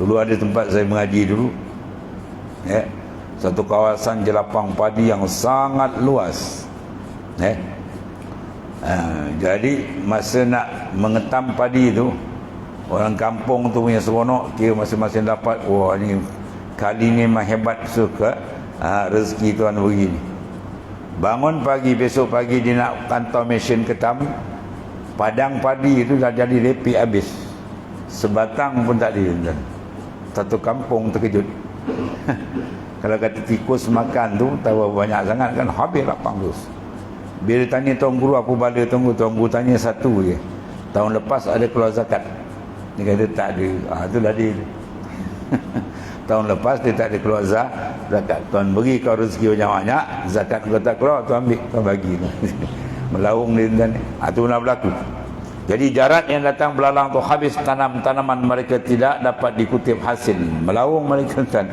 Dulu ada tempat saya mengaji dulu. Ya. Satu kawasan jelapang padi yang sangat luas. Ya. Ha, jadi masa nak mengetam padi tu orang kampung tu punya seronok kira masing-masing dapat wah ni kali ni memang hebat suka ha, rezeki tuan begini bangun pagi besok pagi dia nak kantor mesin ketam padang padi itu dah jadi repik habis sebatang pun tak ada satu kampung terkejut. Kalau kata tikus makan tu tahu banyak sangat kan habis lapang terus. Bila tanya tuan guru apa bala tunggu? Tuan guru tanya satu je. Tahun lepas ada keluar zakat. Dia kata tak ada. Ah, itulah dia. Tahun lepas dia tak ada keluar zakat. Tuan beri kau rezeki banyak-banyak zakat kau tak keluar tuan ambil tuan bagi. Melaung dia dan ah, itu pernah berlaku jadi jarat yang datang belalang tu habis tanam tanaman mereka tidak dapat dikutip hasil. Melaung mereka kan